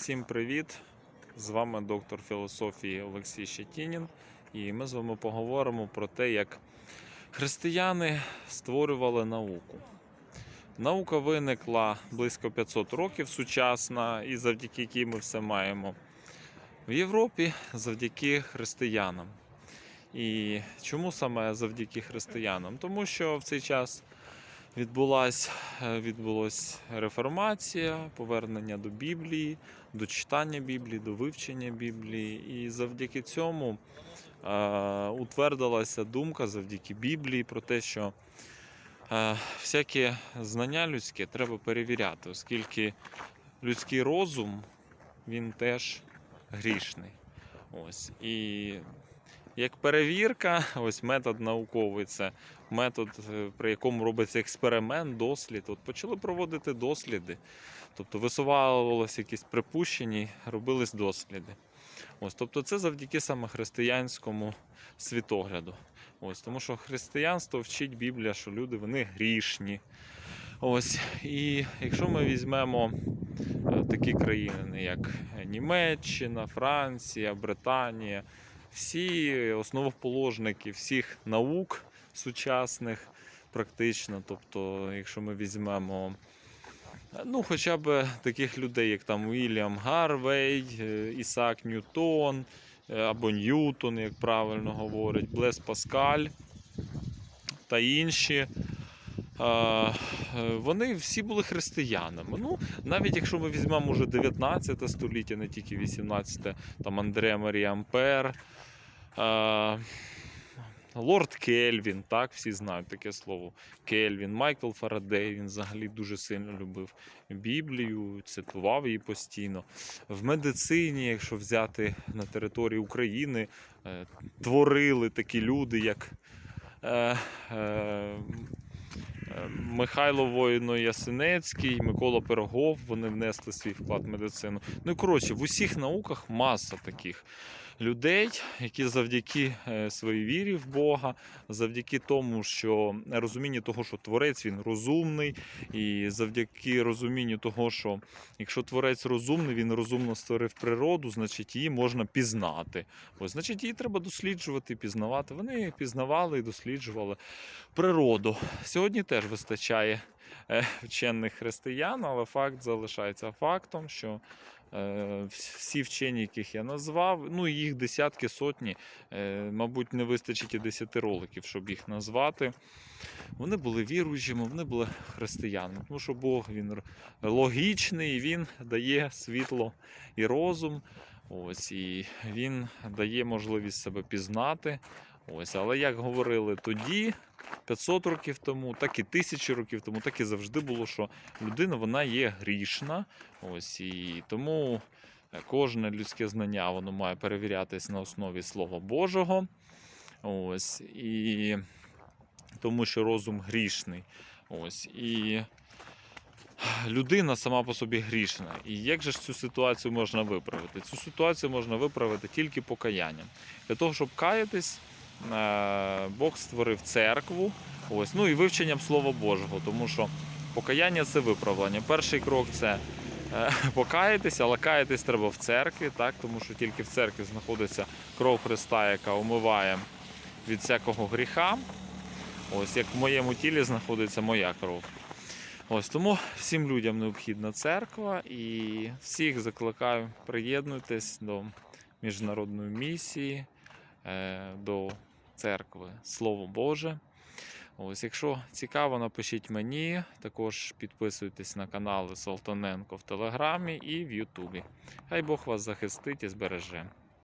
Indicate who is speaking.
Speaker 1: Всім привіт! З вами доктор філософії Олексій Щетінін. І ми з вами поговоримо про те, як християни створювали науку. Наука виникла близько 500 років сучасна, і завдяки якій ми все маємо в Європі завдяки християнам. І чому саме завдяки християнам? Тому що в цей час відбулась, е, відбулась реформація, повернення до Біблії, до читання Біблії, до вивчення Біблії. І завдяки цьому е, утвердилася думка завдяки Біблії про те, що е, всякі знання людське треба перевіряти, оскільки людський розум він теж грішний. Ось. І як перевірка, ось метод науковий, це метод, е, при якому робиться експеримент, дослід. От почали проводити досліди. Тобто висувалися якісь припущення, робились досліди. Ось, тобто це завдяки саме християнському світогляду. Ось, тому що християнство вчить Біблія, що люди вони грішні. Ось, і якщо ми візьмемо е, такі країни, як Німеччина, Франція, Британія, всі основоположники всіх наук сучасних, практично. Тобто, якщо ми візьмемо ну, хоча б таких людей, як там Уільям Гарвей, е, Ісаак Ньютон е, або Ньютон, як правильно говорить, Блес Паскаль та інші. е, Вони всі були християнами. Ну, навіть якщо ми візьмемо уже 19 століття, не тільки 18, там Андре Марія Ампер, Лорд Кельвін, так, всі знають таке слово. Кельвін, Майкл Фарадей, він взагалі дуже сильно любив Біблію, цитував її постійно. В медицині, якщо взяти на території України, е, творили такі люди, як е, е, Михайло Воїно Ясенецький, Микола Пирогов, вони внесли свій вклад в медицину. Ну коротше, в усіх науках маса таких людей, які завдяки е, своїй вірі в Бога, завдяки тому, що розумінні того, що творець він розумний, і завдяки розумінню того, що якщо творець розумний, він розумно створив природу, значить її можна пізнати. Ось, значить, її треба досліджувати, пізнавати. Вони пізнавали і досліджували природу. Сьогодні теж вистачає вчених християн, але факт залишається фактом, що е, всі вчені, яких я назвав, ну їх десятки, сотні, е, мабуть, не вистачить і десяти роликів, щоб їх назвати. Вони були віруючими, вони були християнами, тому що Бог він логічний, він дає світло і розум. Ось, і він дає можливість себе пізнати. Ось, але як говорили тоді, 500 років тому, так і тисячі років тому, так і завжди було, що людина вона є грішна. Ось, і тому е, кожне людське знання воно має перевірятись на основі Слова Божого. Ось, і тому що розум грішний. Ось, і людина сама по собі грішна. І як же ж цю ситуацію можна виправити? Цю ситуацію можна виправити тільки покаянням. Для того, щоб каятись, Бог створив церкву, ось, ну і вивченням Слова Божого, тому що покаяння це виправлення. Перший крок це е, покаятись, але каятись треба в церкві, так, тому що тільки в церкві знаходиться кров Христа, яка омиває від всякого гріха. Ось як в моєму тілі знаходиться моя кров. Ось тому всім людям необхідна церква і всіх закликаю приєднуйтесь до міжнародної місії, е, до церкви Слово Боже. Ось, якщо цікаво, напишіть мені. Також підписуйтесь на канали Солтоненко в Телеграмі і в Ютубі. Хай Бог вас захистить і збереже.